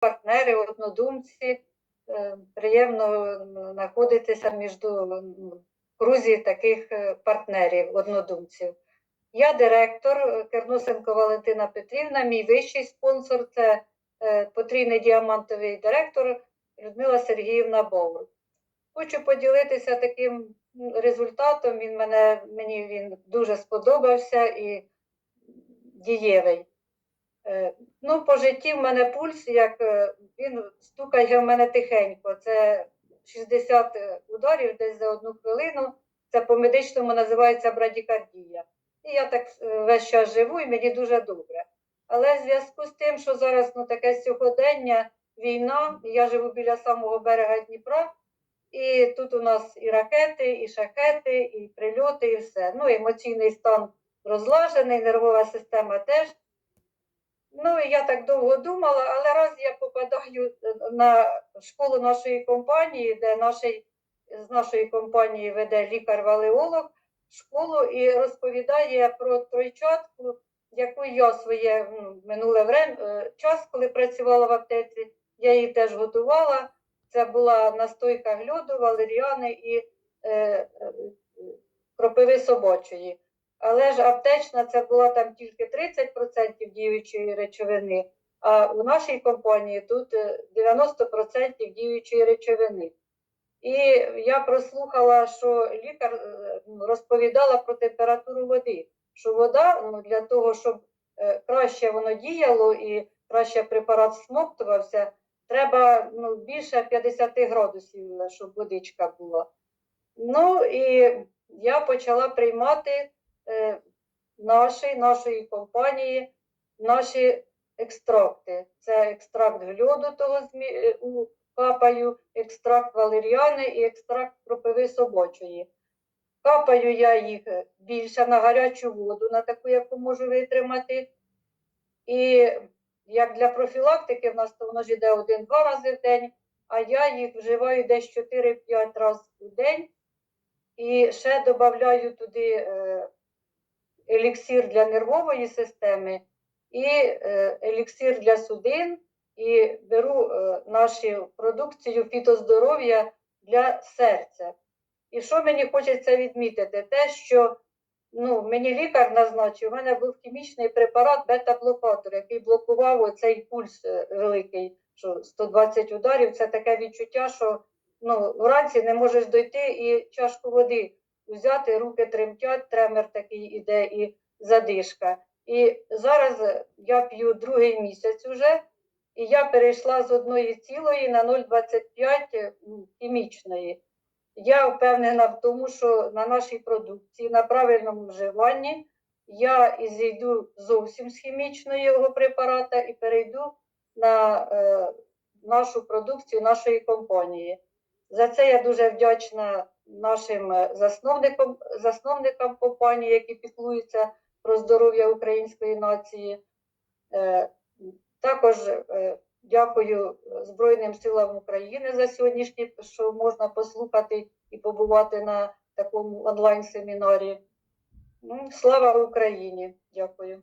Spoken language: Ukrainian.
партнери, однодумці. Е, Приємно знаходитися між м, крузі таких е, партнерів, однодумців. Я директор е, Керносенко Валентина Петрівна, мій вищий спонсор це потрійний діамантовий директор Людмила Сергіївна Бовр. Хочу поділитися таким результатом. Він мене, мені він дуже сподобався і дієвий. Е, Ну, по житті в мене пульс, як е, він стукає в мене тихенько. Це 60 ударів десь за одну хвилину. Це по медичному називається брадікардія. І я так е, весь час живу, і мені дуже добре. Але в зв'язку з тим, що зараз ну, таке сьогодення, війна, я живу біля самого берега Дніпра, і тут у нас і ракети, і шахети, і прильоти, і все. Ну, емоційний стан розлажений, нервова система теж. Ну, я так довго думала, але раз я попадаю е, на школу нашої компанії, де нашій, з нашої компанії веде лікар-валеолог школу і розповідає про тройчатку, яку я своє ну, минуле врем, е, час, коли працювала в аптеці, я її теж готувала. Це була настойка гльоду, валеріани і е, е, кропиви собачої. Але ж аптечна це була там тільки 30% діючої речовини, а у нашій компанії тут е, 90% діючої речовини. І я прослухала, що лікар е, розповідала про температуру води, що вода ну, для того, щоб е, краще воно діяло і краще препарат всмоктувався, треба ну, більше 50 градусів, е, щоб водичка була. Ну і я почала приймати е, наші, нашої компанії, наші екстракти. Це екстракт гльоду того змі- е, капаю, екстракт валеріани і екстракт кропиви собачої. Капаю я їх е, більше на гарячу воду, на таку, яку можу витримати. І як для профілактики, в нас то воно ж йде один-два рази в день, а я їх вживаю десь 4-5 разів у день. І ще додаю туди е, еліксир для нервової системи і е, еліксир для судин, і беру е, нашу продукцію фітоздоров'я для серця. І що мені хочеться відмітити? Те, що ну, мені лікар назначив, у мене був хімічний препарат бета-блокатор, який блокував оцей пульс е, великий, що 120 ударів. Це таке відчуття, що ну, вранці не можеш дойти і чашку води взяти, руки тремтять, тремор такий іде і задишка. І зараз я п'ю другий місяць уже, і я перейшла з одної цілої на 0,25 ну, хімічної. Я впевнена в тому, що на нашій продукції, на правильному вживанні, я і зійду зовсім з хімічної його препарата і перейду на е, нашу продукцію нашої компанії. За це я дуже вдячна нашим е, засновникам, засновникам компанії, які піклуються про здоров'я української нації. Е, Також е, дякую Збройним силам України за сьогоднішнє, що можна послухати і побувати на такому онлайн-семінарі. Ну, Слава Україні! Дякую.